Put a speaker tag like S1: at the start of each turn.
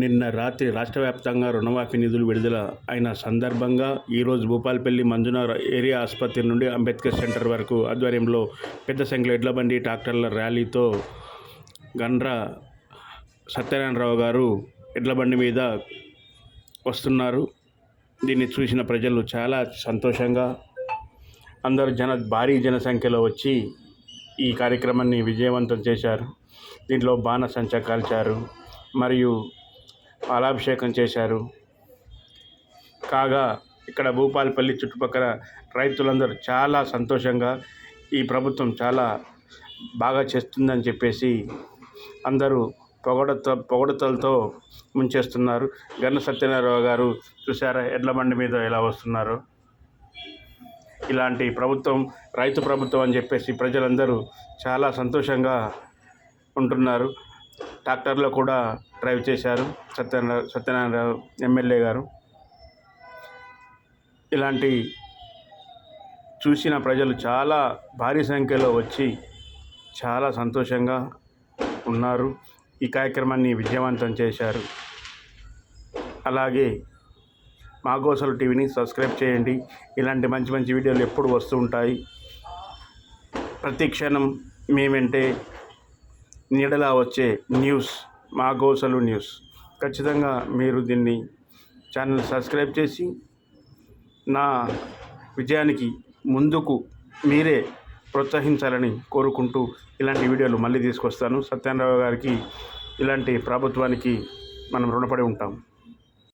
S1: నిన్న రాత్రి రాష్ట్ర వ్యాప్తంగా రుణమాఫీ నిధులు విడుదల అయిన సందర్భంగా ఈరోజు భూపాలపల్లి మంజున ఏరియా ఆసుపత్రి నుండి అంబేద్కర్ సెంటర్ వరకు ఆధ్వర్యంలో పెద్ద సంఖ్యలో ఎడ్లబండి డాక్టర్ల ట్రాక్టర్ల ర్యాలీతో గండ్ర సత్యనారాయణరావు గారు ఎడ్లబండి మీద వస్తున్నారు. దీన్ని చూసిన ప్రజలు చాలా సంతోషంగా అందరూ జన భారీ జనసంఖ్యలో వచ్చి ఈ కార్యక్రమాన్ని విజయవంతం చేశారు. దీంట్లో బాణసంచా కాల్చారు. మరియు పాలాభిషేకం చేశారు. కాగా ఇక్కడ భూపాలపల్లి చుట్టుపక్కల రైతులందరూ చాలా సంతోషంగా ఈ ప్రభుత్వం చాలా బాగా చేస్తుందని చెప్పేసి అందరూ పొగడత పొగడతలతో ముంచేస్తున్నారు. గన్న సత్యనారాయణ గారు చూసారా ఎడ్ల బండి మీద ఎలా వస్తున్నారు? ఇలాంటి ప్రభుత్వం రైతు ప్రభుత్వం అని చెప్పేసి ప్రజలందరూ చాలా సంతోషంగా ఉంటున్నారు. ట్రాక్టర్లో కూడా డ్రైవ్ చేశారు. సత్యనారాయణ సత్యనారాయణరావు ఎమ్మెల్యే గారు. ఇలాంటి చూసిన ప్రజలు చాలా భారీ సంఖ్యలో వచ్చి చాలా సంతోషంగా ఉన్నారు. ఈ కార్యక్రమాన్ని విజయవంతం చేశారు. అలాగే మాగోసలు టీవీని సబ్స్క్రైబ్ చేయండి. ఇలాంటి మంచి మంచి వీడియోలు ఎప్పుడు వస్తూ ఉంటాయి. ప్రతి క్షణం మేమంటే నీడలా వచ్చే న్యూస్ మా గోసలు న్యూస్. ఖచ్చితంగా మీరు దీన్ని ఛానల్ సబ్స్క్రైబ్ చేసి నా విజయానికి ముందుకు మీరే ప్రోత్సహించాలని కోరుకుంటూ ఇలాంటి వీడియోలు మళ్ళీ తీసుకొస్తాను. సత్యనారాయణ గారికి ఇలాంటి ప్రభుత్వానికి మనం రుణపడి ఉంటాం.